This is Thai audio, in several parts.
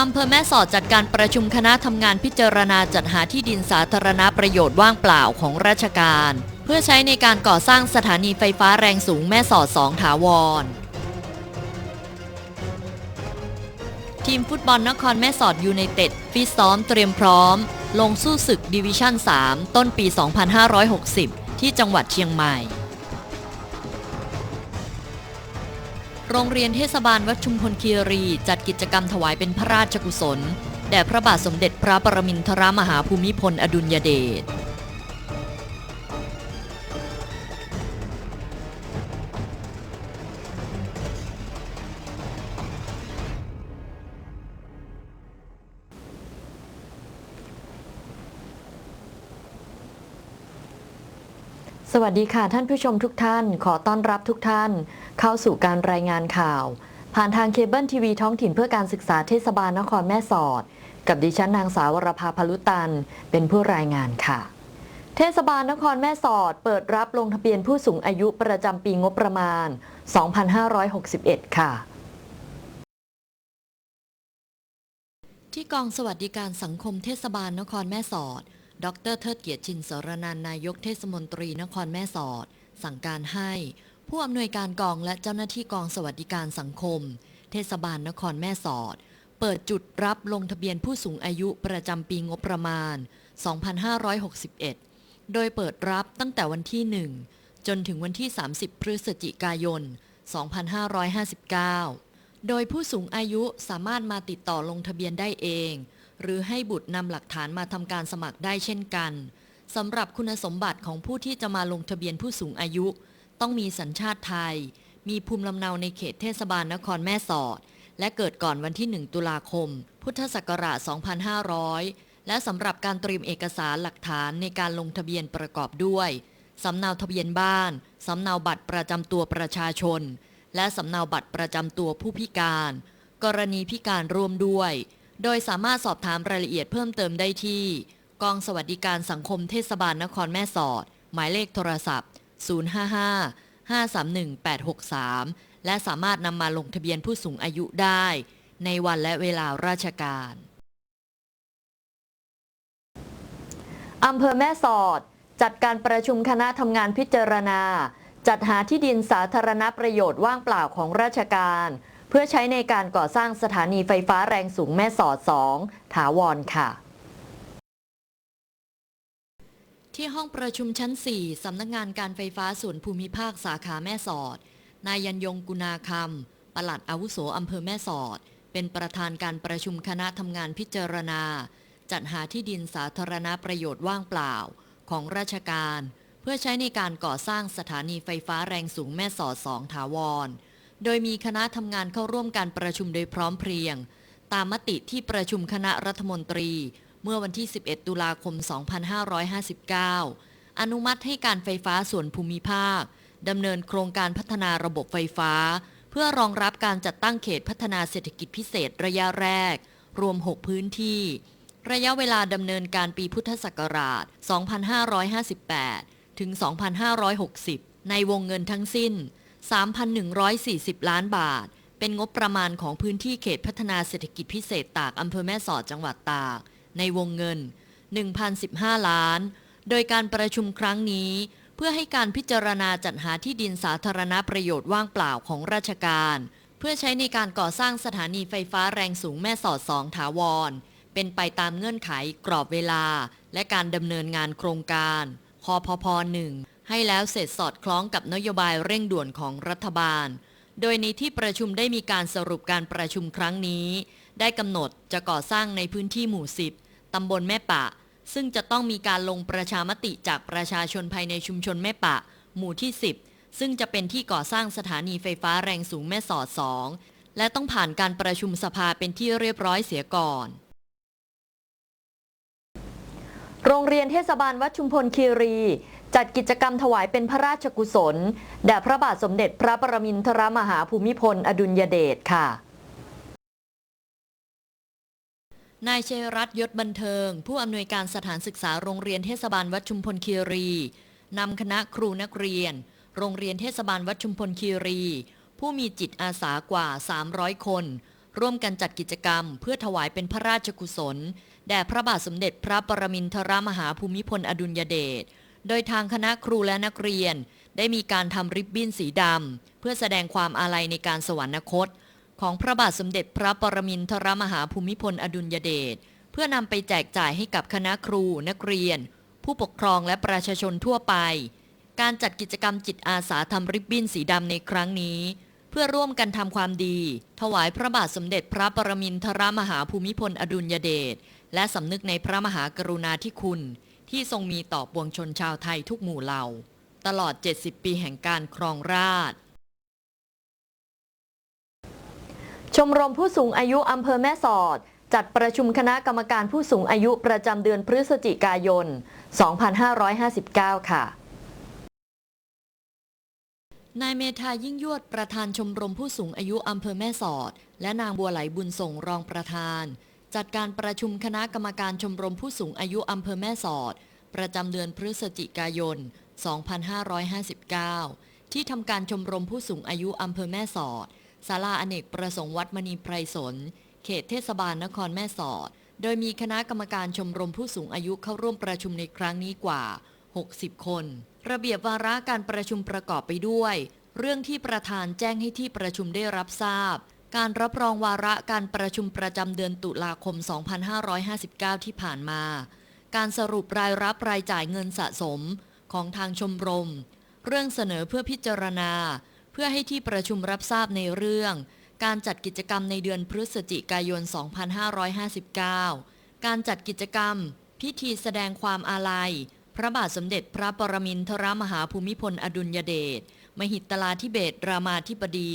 อำเภอแม่สอดจัดการประชุมคณะทำงานพิจารณาจัดหาที่ดินสาธารณประโยชน์ว่างเปล่าของราชการ เพื่อใช้ในการก่อสร้างสถานีไฟฟ้าแรงสูงแม่สอด2ถาวร ทีมฟุตบอลนครแม่สอดยูไนเต็ดฟิตซ้อมเตรียมพร้อม ลงสู้ศึกดิวิชั่น 3 ต้นปี 2560 ที่จังหวัดเชียงใหม่ โรงเรียนเทศบาลวัดชุมพลคีรีจัดกิจกรรมถวายเป็นพระราชกุศล แด่พระบาทสมเด็จพระปรมินทรมหาภูมิพลอดุลยเดชสวัสดีค่ะท่านผู้ชมทุกท่าน ขอต้อนรับทุกท่าน เข้าสู่การรายงานข่าว ผ่านทางเคเบิลทีวีท้องถิ่นเพื่อการศึกษาเทศบาลนครแม่สอด กับดิฉันนางสาววรภาพลุตัน เป็นผู้รายงานค่ะ เทศบาลนครแม่สอด เปิดรับลงทะเบียนผู้สูงอายุประจำปีงบประมาณ 2561 ค่ะที่กองสวัสดิการสังคมเทศบาลนครแม่สอด ดรเทิดเกียรติชินสรนันนายกเทศมนตรีนครแม่สอด สั่งการให้ ผู้อำนวยการกองและเจ้าหน้าที่กองสวัสดิการสังคม เทศบาลนครแม่สอด เปิดจุดรับลงทะเบียนผู้สูงอายุประจำปีงบประมาณ 2561 โดยเปิดรับตั้งแต่วันที่ 1 จนถึงวันที่ 30 พฤศจิกายน 2559 โดยผู้สูงอายุสามารถมาติดต่อลงทะเบียนได้เอง หรือให้บุตรนำหลักฐานมาทำการสมัครได้เช่นกันสำหรับคุณสมบัติของผู้ที่จะมาลงทะเบียนผู้สูงอายุ ต้องมีสัญชาติไทย มีภูมิลำเนาในเขตเทศบาลนครแม่สอด และเกิดก่อนวันที่ 1 ตุลาคม พุทธศักราช 2500 และสำหรับการเตรียมเอกสารหลักฐานในการลงทะเบียนประกอบด้วยสำเนาทะเบียนบ้าน สำเนาบัตรประจำตัวประชาชน และสำเนาบัตรประจำตัวผู้พิการ กรณีพิการร่วมด้วย โดยสามารถสอบถามรายละเอียดเพิ่มเติมได้ที่ กองสวัสดิการสังคมเทศบาลนครแม่สอด หมายเลขโทรศัพท์ 055 531 863 และสามารถนำมาลงทะเบียนผู้สูงอายุได้ ในวันและเวลาราชการอำเภอแม่สอด จัดการประชุมคณะทำงานพิจารณา จัดหาที่ดินสาธารณประโยชน์ว่างเปล่าของราชการ เพื่อใช้ในการก่อสร้างสถานีไฟฟ้าแรงสูงแม่สอด 2 ถาวรค่ะ ที่ห้องประชุมชั้น 4 สำนักงานการไฟฟ้าส่วนภูมิภาคสาขาแม่สอด นายยันยงกุณาคำปลัดอาวุโสอำเภอแม่สอด เป็นประธานการประชุมคณะทำงานพิจารณา จัดหาที่ดินสาธารณประโยชน์ว่างเปล่า ของราชการ เพื่อใช้ในการก่อสร้างสถานีไฟฟ้าแรงสูงแม่สอด2ถาวร โดยมีคณะทำงานเข้าร่วมการประชุมโดยพร้อมเพรียง ตามมติที่ประชุมคณะรัฐมนตรี เมื่อวันที่ 11 ตุลาคม 2559 อนุมัติให้การไฟฟ้าส่วนภูมิภาคดำเนินโครงการพัฒนาระบบไฟฟ้า เพื่อรองรับการจัดตั้งเขตพัฒนาเศรษฐกิจพิเศษระยะแรก รวม 6 พื้นที่ ระยะเวลาดำเนินการปีพุทธศักราช 2558 ถึง 2560 ในวงเงินทั้งสิ้น 3,140 ล้านบาท เป็นงบประมาณของพื้นที่เขตพัฒนาเศรษฐกิจพิเศษตากอำเภอแม่สอดจังหวัดตาก ในวงเงิน 1,015 ล้าน โดยการประชุมครั้งนี้ เพื่อให้การพิจารณาจัดหาที่ดินสาธารณประโยชน์ว่างเปล่าของราชการ เพื่อใช้ในการก่อสร้างสถานีไฟฟ้าแรงสูงแม่สอด2ถาวร เป็นไปตามเงื่อนไขกรอบเวลา และการดำเนินงานโครงการคอพพ1ให้แล้วเสร็จสอดคล้องกับนโยบายเร่งด่วนของรัฐบาล โดยในที่ประชุมได้มีการสรุปการประชุมครั้งนี้ ได้กำหนดจะก่อสร้างในพื้นที่หมู่ 10 ตำบลแม่ปะ ซึ่งจะต้องมีการลงประชามติจากประชาชนภายในชุมชนแม่ปะ หมู่ที่ 10 ซึ่งจะเป็นที่ก่อสร้างสถานีไฟฟ้าแรงสูงแม่สอด 2 และต้องผ่านการประชุมสภาเป็นที่เรียบร้อยเสียก่อน โรงเรียนเทศบาลวัดชุมพลคีรีจัดกิจกรรมถวายเป็นพระราชกุศล แด่พระบาทสมเด็จพระปรมินทรมหาภูมิพล อดุลยเดชค่ะ นายเชยรัตยศบันเทิง ผู้อำนวยการสถานศึกษาโรงเรียนเทศบาลวัดชุมพลคีรีนำคณะครูนักเรียน โรงเรียนเทศบาลวัดชุมพลคีรี ผู้มีจิตอาสากว่า 300 คน ร่วมกันจัดกิจกรรม เพื่อถวายเป็นพระราชกุศล แด่พระบาทสมเด็จพระปรมินทรมหาภูมิพลอดุลยเดชโดยทางคณะครูและนักเรียน ได้มีการทำริบบิ้นสีดำเพื่อแสดงความอาลัยในการสวรรคต ของพระบาทสมเด็จพระปรมินทรมหาภูมิพลอดุลยเดชเพื่อนำไปแจกจ่ายให้กับคณะครูนักเรียน ผู้ปกครองและประชาชนทั่วไป การจัดกิจกรรมจิตอาสาทำริบบิ้นสีดำในครั้งนี้ เพื่อร่วมกันทำความดี ถวายพระบาทสมเด็จพระปรมินทรมหาภูมิพลอดุลยเดชและสำนึกในพระมหากรุณาธิคุณ ที่ทรงมีต่อปวงชนชาวไทยทุกหมู่เหล่า ตลอด 70 ปีแห่งการครองราชย์ ชมรมผู้สูงอายุอำเภอแม่สอด จัดประชุมคณะกรรมการผู้สูงอายุประจำเดือนพฤศจิกายน 2559 ค่ะ นายเมธายิ่งยวดประธานชมรมผู้สูงอายุอำเภอแม่สอด และนางบัวไหลบุญส่งรองประธาน จัดการประชุมคณะกรรมการชมรมผู้สูงอายุอำเภอแม่สอด ประจำเดือนพฤศจิกายน 2559 ที่ทำการชมรมผู้สูงอายุอำเภอแม่สอด ศาลาอเนกประสงค์วัดมณีไพรสน เขตเทศบาลนครแม่สอด โดยมีคณะกรรมการชมรมผู้สูงอายุเข้าร่วมประชุมในครั้งนี้กว่า 60 คน ระเบียบวาระการประชุมประกอบไปด้วย เรื่องที่ประธานแจ้งให้ที่ประชุมได้รับทราบ การรับรองวาระการประชุมประจำเดือนตุลาคม 2559 ที่ผ่านมา การสรุปรายรับรายจ่ายเงินสะสมของทางชมรม เรื่องเสนอเพื่อพิจารณา เพื่อให้ที่ประชุมรับทราบในเรื่อง การจัดกิจกรรมในเดือนพฤศจิกายน 2559 การจัดกิจกรรม พิธีแสดงความอาลัย พระบาทสมเด็จพระปรมินทรมหาภูมิพลอดุลยเดชมหิตลาธิเบศรามาธิบดี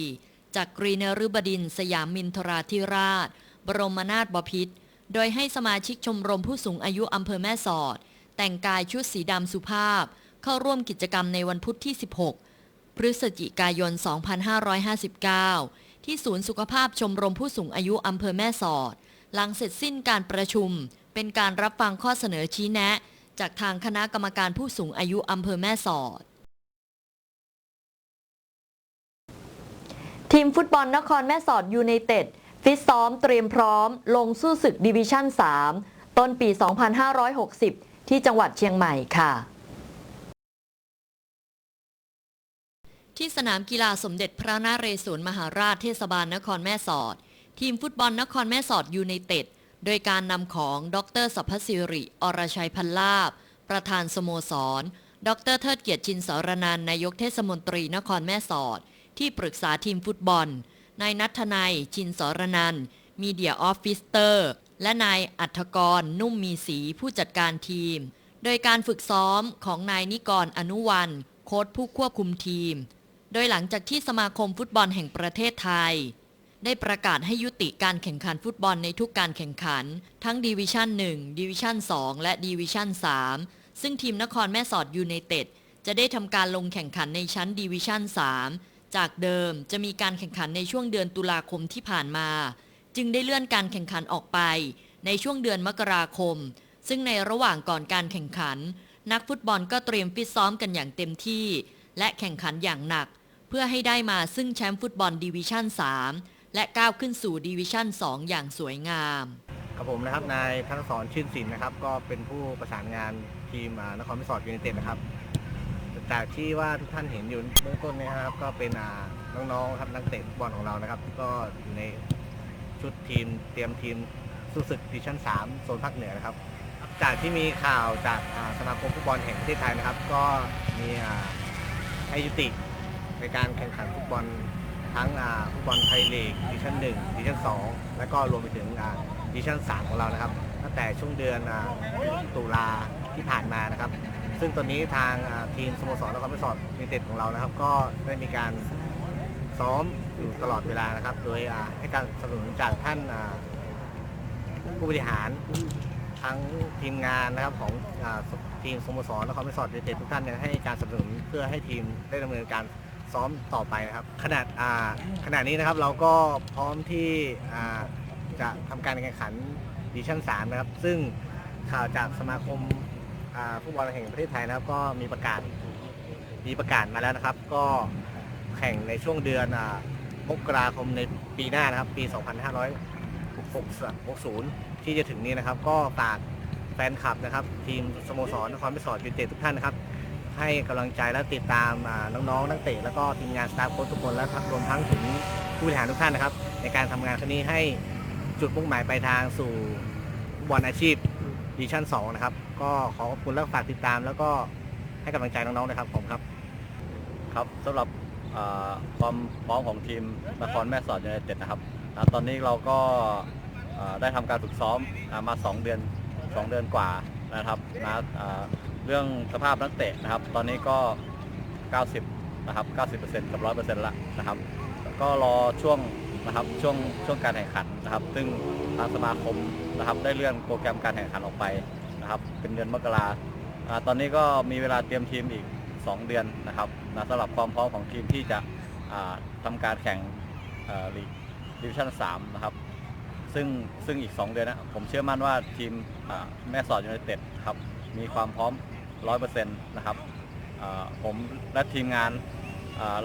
จากกรีนฤบดินสยามมินทราธิราช บรมนาถบพิตรโดยให้สมาชิกชมรมผู้สูงอายุอำเภอแม่สอด แต่งกายชุดสีดำสุภาพ เข้าร่วมกิจกรรมในวันพุธที่ 16 พฤศจิกายน 2559 ที่ศูนย์สุขภาพชมรมผู้สูงอายุอำเภอแม่สอด หลังเสร็จสิ้นการประชุม เป็นการรับฟังข้อเสนอชี้แนะ จากทางคณะกรรมการผู้สูงอายุอำเภอแม่สอด ทีมฟุตบอลนครแม่สอดยูไนเต็ดฟิตซ้อมเตรียมพร้อม ลงสู้ศึกดิวิชั่น 3 ต้นปี 2560 ที่จังหวัดเชียงใหม่ค่ะ ที่สนามกีฬาสมเด็จพระนเรศวรมหาราชเทศบาลนครแม่สอด ทีมฟุตบอลนครแม่สอดยูไนเต็ด โดยการนำของดรสัพพสิริอรชัยพันลาบ ประธานสโมสร ดรเทิดเกียรติชินสารนันนายกเทศมนตรีนครแม่สอด ที่ปรึกษาทีมฟุตบอล นายนัทนายชินสารนันมีเดียออฟฟิสเตอร์ และนายอัธกร นุ่มมีสีผู้จัดการทีม โดยการฝึกซ้อมของนายนิกรอนุวันโค้ชผู้ควบคุมทีม ดยหลังจากที่สมาคมฟุตบอลแห่งประเทศไทย ได้ประกาศให้ยุติการแข่งขันฟุตบอลในทุกการแข่งขัน ทั้งดิวิชั่น 1 ดิวิชั่น 2 และดิวิชั่น 3 ซึ่งทีมนครแม่สอดยูไนเต็ดจะได้ทำการลงแข่งขันในชั้นดิวิชั่น 3 จากเดิมจะมีการแข่งขันในช่วงเดือนตุลาคมที่ผ่านมา จึงได้เลื่อนการแข่งขันออกไป ในช่วงเดือนมกราคม ซึ่งในระหว่างก่อนการแข่งขัน นักฟุตบอลก็เตรียมฟิตซ้อมกันอย่างเต็มที่ และแข่งขันอย่างหนัก เพื่อให้ได้มาซึ่งแชมป์ฟุตบอลดิวิชั่น 3 และก้าวขึ้นสู่ดิวิชั่น 2 อย่างสวยงามกับผมนะครับนายธนสรชื่นสินนะครับ ก็เป็นผู้ประสานงานทีมนครพิศรยูไนเต็ดนะครับจากที่ว่าทุกท่านเห็นอยู่เบื้องต้นนะครับ ก็เป็นน้องๆครับนักเตะฟุตบอลของเรานะครับ ก็อยู่ในชุดทีมเตรียมทีมสู้ศึกดิวิชั่น 3 โซนภาคเหนือนะครับ จากที่มีข่าวจากสมาคมฟุตบอลแห่งประเทศไทยนะครับ ก็มีให้ยุติ ในการแข่งขันฟุตบอลทั้งฟุตบอลไทยลีกดิชั่น1ดิชั่น2แล้วก็รวมไปถึงดิชั่น3ของเรานะครับ ตั้งแต่ช่วงเดือนตุลาที่ผ่านมานะครับ ซึ่งตอนนี้ทางทีมสโมสรนครปฐมยูไนเต็ดของเรานะครับ ก็ได้มีการซ้อมอยู่ตลอดเวลานะครับ โดยให้การสนับสนุนจากท่านผู้บริหารทั้งทีมงานนะครับของอทีมสโมสรนครปฐมยูไนเต็ดทุกท่านเนี่ยให้การสนับสนุนเพื่อให้ทีมได้ดำเนินการ ซ้อมต่อไปนะครับ ขนาดอ่าขณะนี้นะครับเราก็พร้อมที่อ่าจะทำการแข่งขันดิชั่น3นะครับ ซึ่งข่าวจากสมาคมอ่าฟุตบอลแห่งประเทศไทยนะครับ ก็มีประกาศมีประกาศมาแล้วนะครับ ก็แข่งในช่วงเดือนอ่ามกราคมในปีหน้านะครับ ปี 2560 ที่จะถึงนี้นะครับ ก็ฝากแฟนคลับนะครับ ทีมสโมสรนครพิศรยูไนเต็ดทุกท่านนะครับ ให้กำลังใจและติดตามน้องๆ นักเตะแล้วก็ทีมงานสตาฟโค้ชทุกคนและรวมทั้งถึงผู้บริหารทุกท่านนะครับ ในการทำงานครั้งนี้ให้จุดมุ่งหมายปลายทางสู่บอลอาชีพดิชั่น 2 นะครับ ก็ขอขอบคุณและฝากติดตาม แล้วก็ให้กำลังใจน้องๆนะครับผมครับ ครับสำหรับความพร้อมของทีมนครแม่สอดยูไนเต็ดนะครับ ตอนนี้เราก็ได้ทำการฝึกซ้อมอ่ามา 2 เดือน 2 เดือนกว่านะครับนะอ่า เรื่องสภาพนักเตะนะครับ ตอนนี้ก็ 90 นะครับ 90%กับ 100%ละนะครับ ก็รอช่วงนะครับช่วงช่วงการแข่งขันนะครับ ซึ่งทางสมาคมนะครับได้เลื่อนโปรแกรมการแข่งขันออกไปนะครับ เป็นเดือนมกราอตอนนี้ก็มีเวลาเตรียมทีมอีก 2 เดือนนะครับนะสำหรับความพร้อมของทีมที่จะอ่าทำการแข่งลีกดิวิชั่น3นะครับ ซึ่งซึ่งอีก 2 เดือนนะผมเชื่อมั่นว่าทีมแม่สอดยูไนเต็ดครับมีความพร้อม 100%นะครับผมและทีมงาน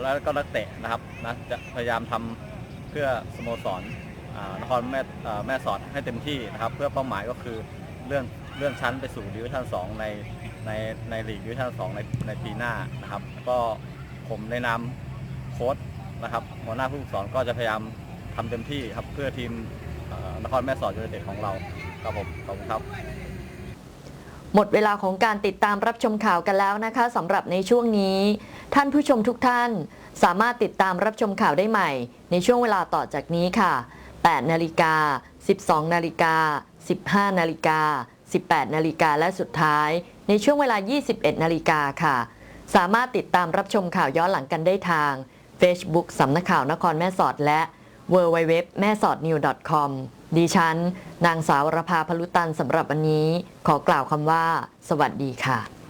แล้วก็นักเตะนะครับนะจะพยายามทำเพื่อสโมสรนครแม่แม่สอดให้เต็มที่นะครับ เพื่อเป้าหมายก็คือเลื่อนเลื่อนชั้นไปสู่ดิวิชั่น2ในในในลีกดิวิชั่น2ในในปีหน้านะครับ ก็ผมในนามโค้ชนะครับหัวหน้าผู้ฝึกสอนก็จะพยายามทำเต็มที่ครับเพื่อทีมนครแม่สอดยูไนเต็ดของเราครับผมขอบคุณครับ หมดเวลาของการติดตามรับชมข่าวกันแล้วนะคะสำหรับในช่วงนี้ ท่านผู้ชมทุกท่าน สามารถติดตามรับชมข่าวได้ใหม่ ในช่วงเวลาต่อจากนี้ค่ะ 8 นาฬิกา 12 นาฬิกา 15 นาฬิกา 18 นาฬิกาและสุดท้าย ในช่วงเวลา 21 นาฬิกาค่ะ สามารถติดตามรับชมข่าวย้อนหลังกันได้ทาง Facebook สำนักข่าวนครแม่สอดและ w w w แม่สอด new com ดิฉัน นางสาวรภาพลุตันสำหรับวันนี้ ขอกล่าวคำว่า สวัสดีค่ะ